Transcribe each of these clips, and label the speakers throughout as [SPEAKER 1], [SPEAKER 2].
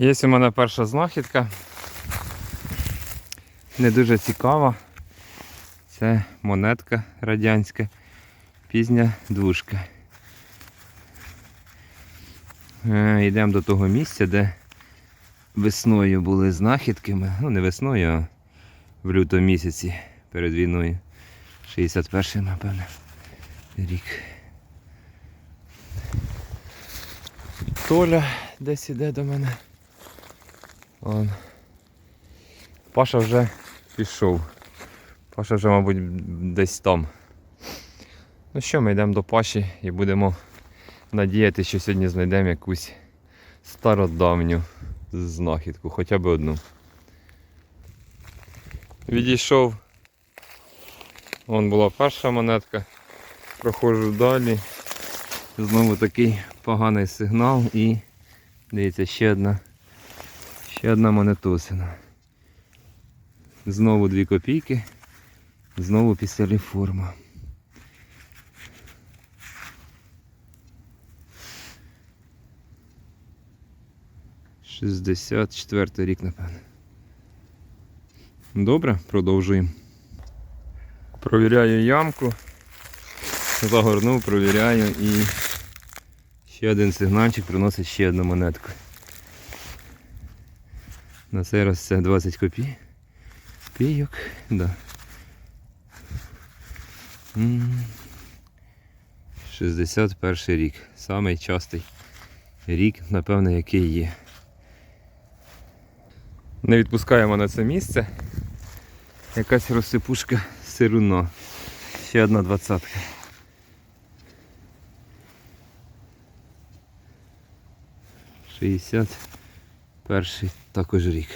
[SPEAKER 1] Є у мене перша знахідка. Не дуже цікава. Це монетка радянська, пізня двушка. Е, Йдемо до того місця, де весною були знахідки. Ну, не весною, а в лютому місяці перед війною. 61-й, напевне, рік. Толя десь іде до мене. Он. Паша вже пішов. Паша вже, мабуть, десь там. Ну що, ми йдемо до Паші і будемо надіятися, що сьогодні знайдемо якусь стародавню знахідку, хоча б одну. Відійшов. Вон була перша монетка. Проходжу далі. Знову такий поганий сигнал і дивіться, ще одна. Ще одна монетосина. Знову 2 копійки. Знову після реформа. Шістдесят четвертий рік, напевно. Добре, продовжуємо. Провіряю ямку. Загорнув, провіряю і ще один сигнальчик приносить ще одну монетку. На цей раз це 20 копій. Пійок, да. М. 61 рік. Самий частий рік, напевно, який є. Не відпускаємо на це місце. Якась розсипушка сируно. Ще одна двадцятка. Шістдесят перший також рік.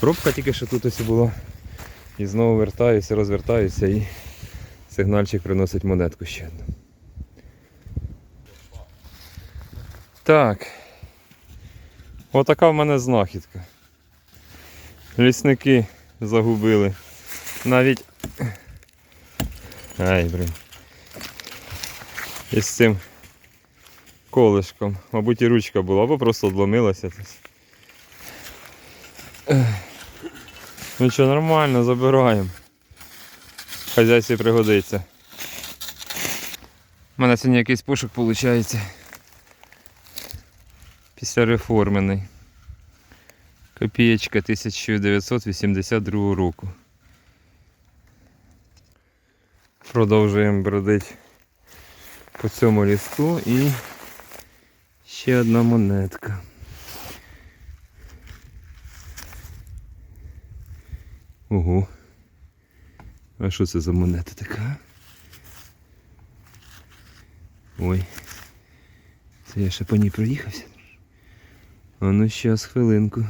[SPEAKER 1] Пробка тільки що тут ось була. І знову вертаюся, розвертаюся і сигнальчик приносить монетку ще одну. Так. Отака в мене знахідка. Лісники загубили. Навіть. Ай, блин. Із цим колишком. Мабуть, і ручка була, або просто одломилася. Ну що, нормально, забираємо. Хазяйстві пригодиться. У мене сьогодні якийсь пошук виходить. Після реформений. Копієчка 1982 року. Продовжуємо бродити по цьому лісту і ще одна монетка. Ого. А що це за монета така? Ой. Це я ще по ній проїхався. А ну щас хвилинку.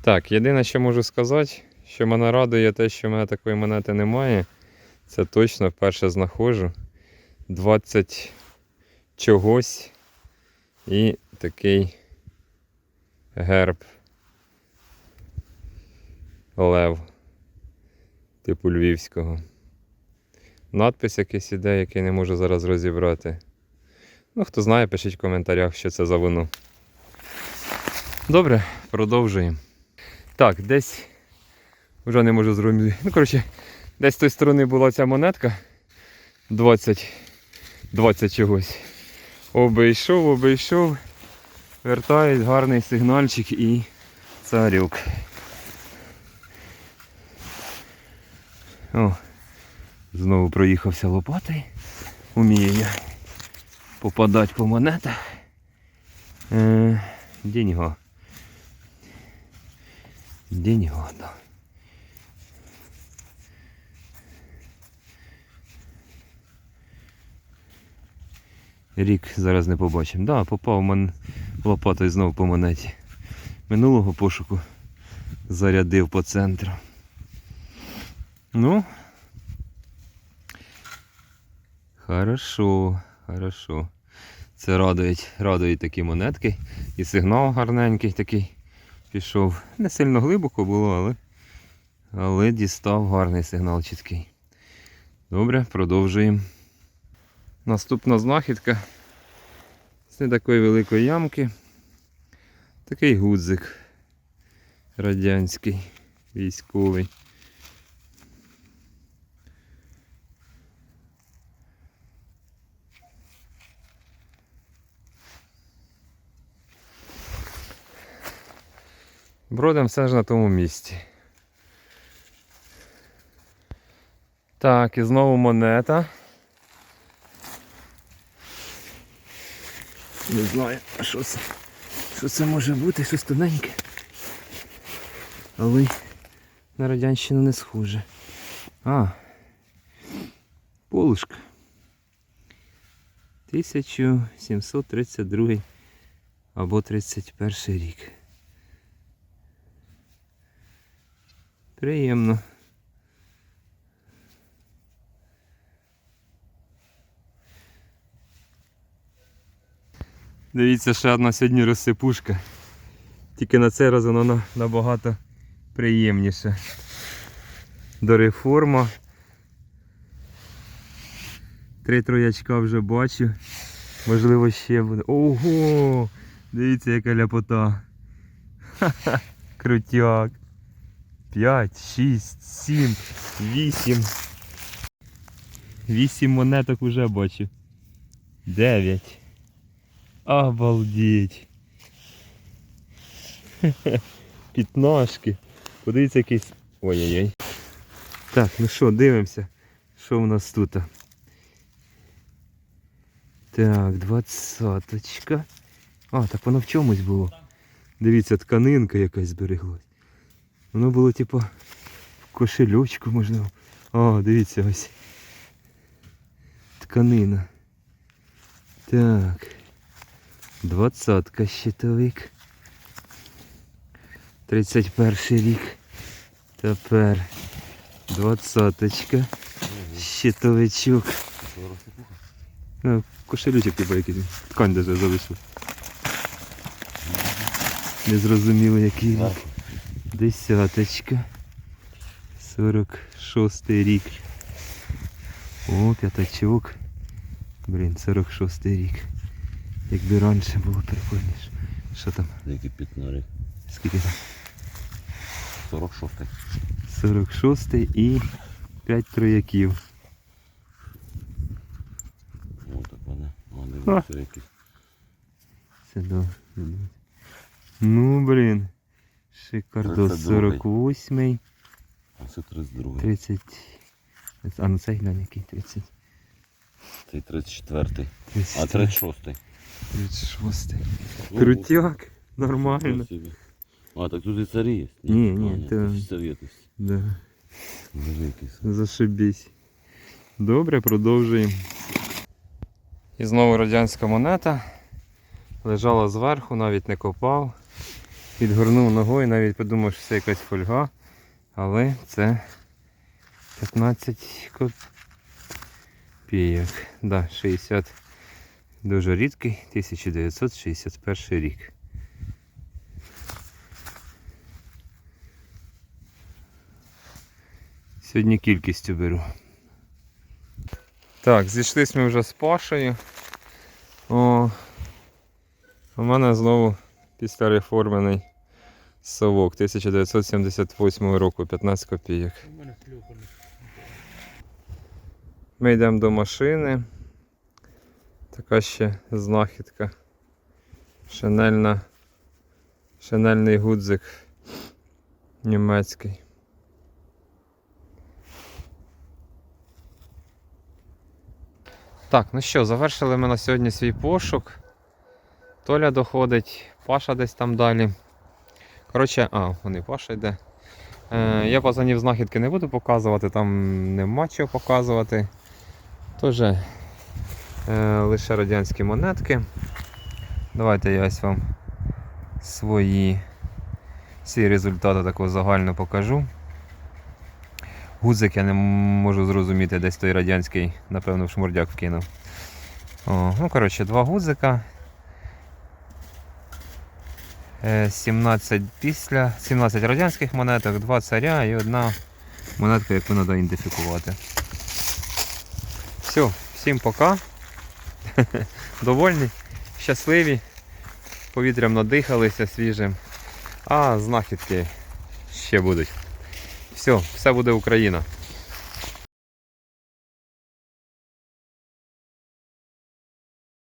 [SPEAKER 1] Так, єдине, що можу сказати, що мене радує те, що в мене такої монети немає. Це точно вперше знаходжу. 20 чогось і такий герб. Лев. Типу львівського. Надпис якийсь іде, який не можу зараз розібрати. Ну, хто знає, пишіть в коментарях, що це за воно. Добре, продовжуємо. Так, десь вже не можу зрозуміти. Ну, коротше, десь з тої сторони була ця монетка 20 20 чогось. Обійшов, обійшов. Вертаюсь, гарний сигнальчик і царюк. О, знову проїхався лопатою. Умію я попадати по монетах. Е, деньго. Деньго, да. Рік зараз не побачимо. Да, попав мен лопатою знову по монеті. Минулого пошуку зарядив по центру. Ну. Хорошо, хорошо. Це радують, радують такі монетки. І сигнал гарненький такий пішов. Не сильно глибоко було, але, але дістав гарний сигнал чіткий. Добре, продовжуємо. Наступна знахідка з не такої великої ямки. Такий гудзик радянський, військовий. Бродим все ж на тому місці. Так, і знову монета. Не знаю, що це. Що це може бути, щось тоненьке. Але на радянщину не схоже. А. Полушка. 1732 або 31 рік. Приємно. Дивіться, ще одна сьогодні розсипушка. Тільки на цей раз вона набагато приємніше. До реформа. Три троячка вже бачу. Можливо ще буде. Ого! Дивіться, яка ляпота. Ха-ха, крутяк. 5, 6, 7, 8. 8 монеток уже бачу. 9. Обалдеть. Пітнашки. Подивіться якийсь. Ой-ой-ой. Так, ну що, дивимося, що у нас тут. Так, двадцяточка. А, так воно в чомусь було. Дивіться, тканинка якась збереглась. Воно було типу в кошельочку, можливо. О, дивіться ось. Тканина. Так. Двадцятка щитовик. 31 рік. Тепер двадцяточка. Щитовичок. Ну, кошелючок типу якийсь. Ткань даже залишив. Не зрозуміло який рік. Десяточка. 46 рік. О, п'ятачок. Блін, 46 рік. Якби раніше було прикольніше. Що там?
[SPEAKER 2] Які пітнарі.
[SPEAKER 1] Скільки там?
[SPEAKER 2] 46
[SPEAKER 1] 46 і 5 трояків.
[SPEAKER 2] О, так вони. Дивіться, які.
[SPEAKER 1] Це до. Ну, блін. Шикардос 48,
[SPEAKER 2] А це 32.
[SPEAKER 1] 30. А ну цей глянь який 30.
[SPEAKER 2] Цей 34.
[SPEAKER 1] 34,
[SPEAKER 2] А 36.
[SPEAKER 1] 36.
[SPEAKER 2] Ну,
[SPEAKER 1] Крутяк. Нормально.
[SPEAKER 2] А, так тут і царі є.
[SPEAKER 1] Ні, ні, то-
[SPEAKER 2] тут.
[SPEAKER 1] Да. Зашибісь. Добре, продовжуємо. І знову радянська монета. Лежала зверху, навіть не копав. Підгорнув ногою, навіть подумав, що це якась фольга. Але це 15 копійок. Да, 60. Дуже рідкий, 1961 рік. Сьогодні кількістю беру. Так, зійшлись ми вже з Пашею. О, у мене знову після реформений совок 1978 року, 15 копійок. Ми йдемо до машини. Така ще знахідка. Шинельна. Шинельний гудзик німецький. Так, ну що, завершили ми на сьогодні свій пошук. Толя доходить, Паша десь там далі. Коротше, а, вони Паша йде. Е, я пацанів знахідки не буду показувати, там нема чого показувати. Тож е, лише радянські монетки. Давайте я ось вам свої всі результати такого загально покажу. Гудзик я не можу зрозуміти, десь той радянський, напевно, в шмурдяк вкинув. О, ну, коротше, два гудзика. Е, 17 після, 17 радянських монеток, два царя і одна монетка, яку треба ідентифікувати. Все, всім пока. Довольні, щасливі. повітрям надихалися свіжим. А знахідки ще будуть. Все, все буде Україна.